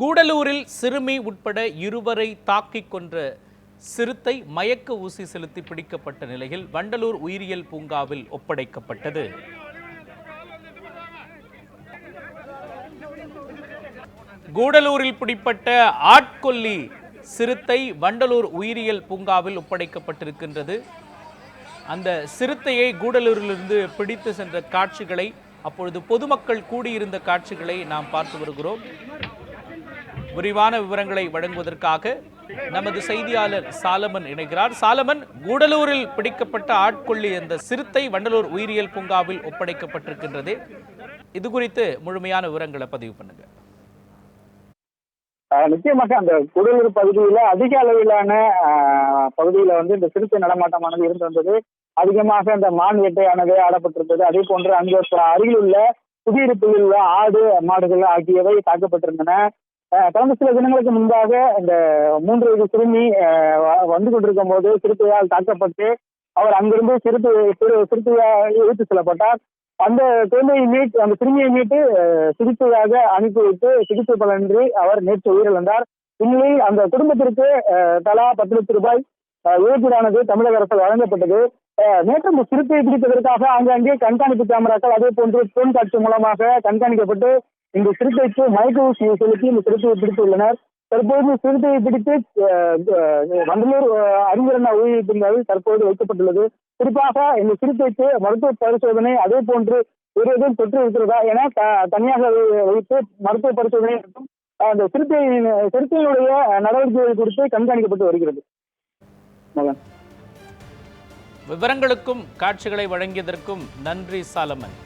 கூடலூரில் சிறுமி உட்பட இருவரை தாக்கிக் கொன்ற சிறுத்தை மயக்க ஊசி செலுத்தி பிடிக்கப்பட்ட நிலையில் வண்டலூர் உயிரியல் பூங்காவில் ஒப்படைக்கப்பட்டது. கூடலூரில் பிடிப்பட்ட ஆட்கொல்லி சிறுத்தை வண்டலூர் உயிரியல் பூங்காவில் ஒப்படைக்கப்பட்டிருக்கின்றது. அந்த சிறுத்தையை கூடலூரிலிருந்து பிடித்து சென்ற காட்சிகளை அப்பொழுது பொதுமக்கள் கூடியிருந்த காட்சிகளை நாம் பார்த்து வருகிறோம். விரிவான விவரங்களை வழங்குவதற்காக நமது செய்தியாளர் சாலமன் இணைகிறார். சாலமன் கூடலூரில் பிடிக்கப்பட்ட ஆட்கொள்ளி அந்த சிறுத்தை வண்டலூர் உயிரியல் பூங்காவில் ஒப்படைக்கப்பட்டிருக்கின்றது. இது குறித்து முழுமையான விவரங்களை பதிவு பண்ணுங்க. நிச்சயமாக அந்த கூடலூர் பகுதியில அதிக அளவிலான ஆஹ் பகுதியில வந்து இந்த சிறுத்தை நடமாட்டமானது இருந்து வந்தது. அதிகமாக அந்த மான் வேட்டையானது ஆடப்பட்டிருந்தது. அதே போன்று அங்கு அருகில் உள்ள குடியிருப்பில் உள்ள ஆடு மாடுகள் ஆகியவை தாக்கப்பட்டிருந்தன. கடந்த சில தினங்களுக்கு முன்பாக இந்த மூன்று வயது சிறுமி வந்து கொண்டிருக்கும் போது சிறுத்தையால் தாக்கப்பட்டு அவர் அங்கிருந்து சிறுத்தை சிறு சிறுத்தையாக இழுத்து செல்லப்பட்டார். அந்த குழந்தையை மீட்டு அந்த சிறுமியை மீட்டு சிகிச்சையாக அனுப்பி வைத்து சிகிச்சை பலனின்றி அவர் நேற்று உயிரிழந்தார். இந்நிலையில் அந்த குடும்பத்திற்கு தலா பத்து லட்சம் ரூபாய் இழப்பீடானது தமிழக அரசால் வழங்கப்பட்டது. நேற்று இந்த சிறுத்தையை பிடிப்பதற்காக ஆங்காங்கே கண்காணிப்பு கேமராக்கள் அதே போன்று போன் காட்சி மூலமாக கண்காணிக்கப்பட்டு இந்த சிறுத்தைக்கு மயக்க செலுத்தி இந்த சிறுத்தையை பிடித்துள்ளனர் தற்போது சிறுத்தையை பிடித்து வண்டலூர் அறிஞர் அண்ணா தற்போது வைக்கப்பட்டுள்ளது. குறிப்பாக இந்த சிறுத்தைக்கு மருத்துவ பரிசோதனை அதே போன்று ஒரு எதுவும் தொற்று இருக்கிறதா என த- தனியாக வைத்து மருத்துவ பரிசோதனை மற்றும் அந்த சிறுத்தையின் சிறுத்தையினுடைய நடவடிக்கைகள் குறித்து கண்காணிக்கப்பட்டு வருகிறது. மகன். விவரங்களுக்கும் காட்சிகளை வழங்கியதற்கும் நன்றி சாலமன்.